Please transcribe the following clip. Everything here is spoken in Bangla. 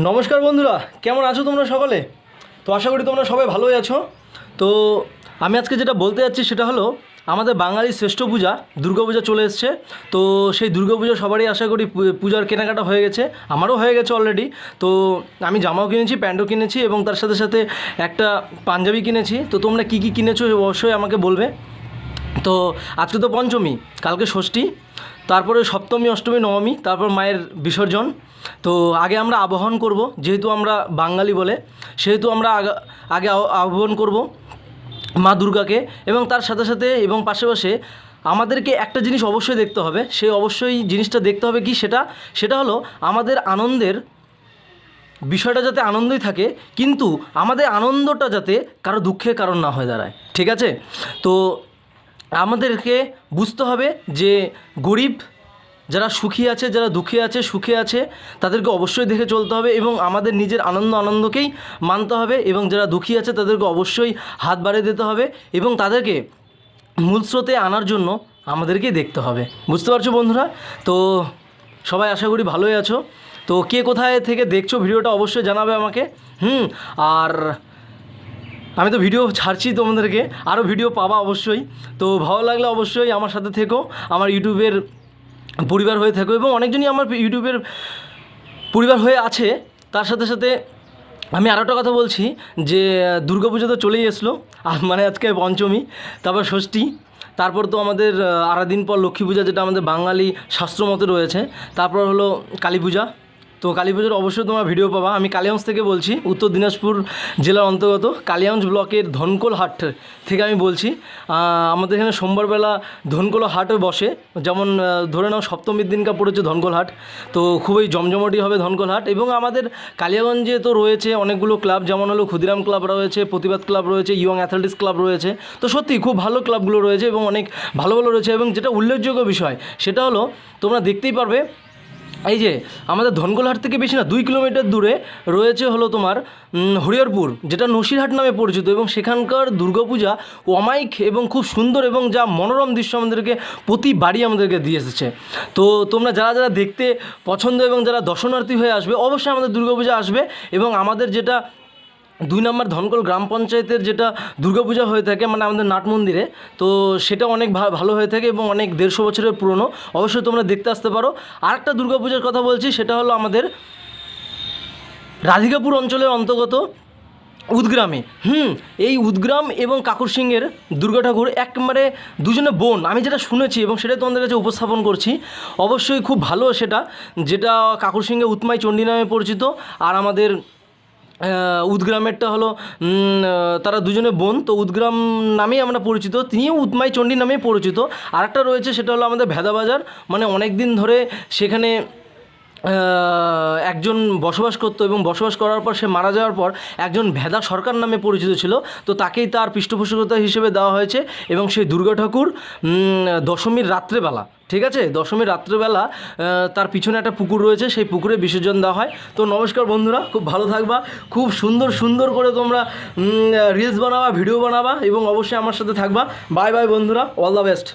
নমস্কার বন্ধুরা, কেমন আছো তোমরা সকলে? তো আশা করি তোমরা সবাই ভালোই আছো। তো আমি আজকে যেটা বলতে যাচ্ছি সেটা হলো, আমাদের বাঙালির শ্রেষ্ঠ পূজা দুর্গাপূজা চলে এসছে। তো সেই দুর্গাপূজা সবারই আশা করি পূজার কেনাকাটা হয়ে গেছে। আমারও হয়ে গেছে অলরেডি তো আমি জামাও কিনেছি, প্যান্টও কিনেছি এবং তার সাথে সাথে একটা পাঞ্জাবি কিনেছি। তো তোমরা কী কী কিনেছো অবশ্যই আমাকে বলবে। তো আজকে তো পঞ্চমী, কালকে ষষ্ঠী। তারপরে সপ্তমী, অষ্টমী, নবমী, তারপর মায়ের বিসর্জন। তো আগে আমরা আবাহন করব, যেহেতু আমরা বাঙালি বলে, সেহেতু আমরা আগা- আগে আহ- আহ্বান করব মা দুর্গাকে এবং তার সাথে সাথে এবং পাশাপাশি আমাদেরকে একটা জিনিস অবশ্যই দেখতে হবে, সে অবশ্যই জিনিসটা দেখতে হবে কি সেটা সেটা হলো আমাদের আনন্দের বিষয়টা যাতে আনন্দই থাকে, কিন্তু আমাদের আনন্দটা যাতে কারও দুঃখের কারণ না হয়ে দাঁড়ায়। ঠিক আছে? তো আমাদেরকে বুঝতে হবে যে গরিব যারা সুখী আছে, যারা দুঃখী আছে, সুখে আছে, তাদেরকে অবশ্যই দেখে চলতে হবে এবং আমাদের নিজের আনন্দ আনন্দকেই মানতে হবে এবং যারা দুঃখী আছে, তাদেরকে অবশ্যই হাত বাড়িয়ে দিতে হবে এবং তাদেরকে মূল স্রোতে আনার জন্য আমাদেরকে দেখতে হবে। বুঝতে পারছ বন্ধুরা? তো সবাই আশা করি ভালোই আছো। তো কে কোথায় থেকে দেখছ, ভিডিওটা অবশ্যই জানাবে আমাকে। হুম, আর আমি তো ভিডিও ছাড়ছি তোমাদেরকে আরও ভিডিও পাবা অবশ্যই। তো ভালো লাগলে অবশ্যই আমার সাথে থেকো আমার ইউটিউবের পরিবার হয়ে থেকো এবং অনেকজনই আমার ইউটিউবের পরিবার হয়ে আছে। তার সাথে সাথে আমি আরও একটা কথা বলছি যে দুর্গাপুজো তো চলেই এসলো আর মানে আজকে পঞ্চমী তারপর ষষ্ঠী তারপর তো আমাদের আহ, দিন পর লক্ষ্মী পূজা যেটা আমাদের বাঙালি শাস্ত্র মতে রয়েছে তারপর হলো কালী পূজা। তো কালী পুজোর অবশ্যই তোমার ভিডিও পাবা। আমি কালিয়াগঞ্জ থেকে বলছি, উত্তর দিনাজপুর জেলার অন্তর্গত কালিয়াগঞ্জ ব্লকের ধনকোল হাট থেকে আমি বলছি। আমাদের এখানে সোমবারবেলা ধনকোল হাটে বসে। যেমন ধরে নাও সপ্তমীর দিনকা পড়েছে ধনকোল হাট। তো খুবই জমজমটি হবে ধনকোল হাট। এবং আমাদের কালিয়াগঞ্জে তো রয়েছে অনেকগুলো ক্লাব, যেমন হলো ক্ষুদিরাম ক্লাব রয়েছে, প্রতিবাদ ক্লাব রয়েছে, ইয়ং অ্যাথলেটিক্স ক্লাব রয়েছে। তো সত্যি খুব ভালো ক্লাবগুলো রয়েছে এবং অনেক ভালো ভালো রয়েছে। এবং যেটা উল্লেখযোগ্য বিষয়, সেটা হলো তোমরা দেখতেই পারবে এই যে, আমাদের ধনগোলহাট থেকে বেশি না, দুই কিলোমিটার দূরে রয়েছে হলো তোমার হরিহরপুর, যেটা নসিরহাট নামে পরিচিত এবং সেখানকার দুর্গাপূজা অমায়িক এবং খুব সুন্দর এবং যা মনোরম দৃশ্য আমাদেরকে প্রতি বাড়ি আমাদেরকে দিয়ে এসেছে। তো তোমরা যারা যারা দেখতে পছন্দ এবং যারা দর্শনার্থী হয়ে আসবে, অবশ্যই আমাদের দুর্গাপূজা আসবে এবং আমাদের যেটা দুই নম্বর ধনকল গ্রাম পঞ্চায়েতের যেটা দুর্গাপূজা হয়ে থাকে মানে আমাদের নাট মন্দিরে, তো সেটা অনেক ভালো হয়ে থাকে এবং অনেক দেড়শো বছরের পুরনো। অবশ্যই তোমরা দেখতে আসতে পারো। আর একটা দুর্গাপূজার কথা বলছি, সেটা হলো আমাদের রাধিকাপুর অঞ্চলের অন্তর্গত উদগ্রামে। হুম, এই উদগ্রাম এবং কাকুর সিংয়ের দুর্গা ঠাকুর একবারে দুজনে বোন। আমি যেটা শুনেছি এবং সেটা তোমাদের কাছে উপস্থাপন করছি, অবশ্যই খুব ভালো সেটা, যেটা কাকুর সিংহে উৎমাই চণ্ডী নামে পরিচিত, আর আমাদের উদগ্রামেরটা হলো তারা দুজনে বোন, তো উদগ্রাম নামেই আমরা পরিচিত, তিনিও উৎমাই চণ্ডী নামেই পরিচিত। আরেকটা রয়েছে, সেটা হলো আমাদের ভেদাবাজার। মানে অনেক দিন ধরে সেখানে একজন বসবাস করতো এবং বসবাস করার পর সে মারা যাওয়ার পর একজন ভেদা সরকার নামে পরিচিত ছিল। তো তাকেই তার পৃষ্ঠপোষকতা হিসেবে দেওয়া হয়েছে এবং সেই দুর্গা ঠাকুর দশমীর রাত্রেবেলা, ঠিক আছে? দশমীর রাত্রেবেলা তার পিছনে একটা পুকুর রয়েছে, সেই পুকুরে বিসর্জন দেওয়া হয়। তো নমস্কার বন্ধুরা, খুব ভালো থাকবা, খুব সুন্দর সুন্দর করে তোমরা রিলস বানাবা ভিডিও বানাবা এবং অবশ্যই আমার সাথে থাকবা। বাই বাই বন্ধুরা অল দ্য বেস্ট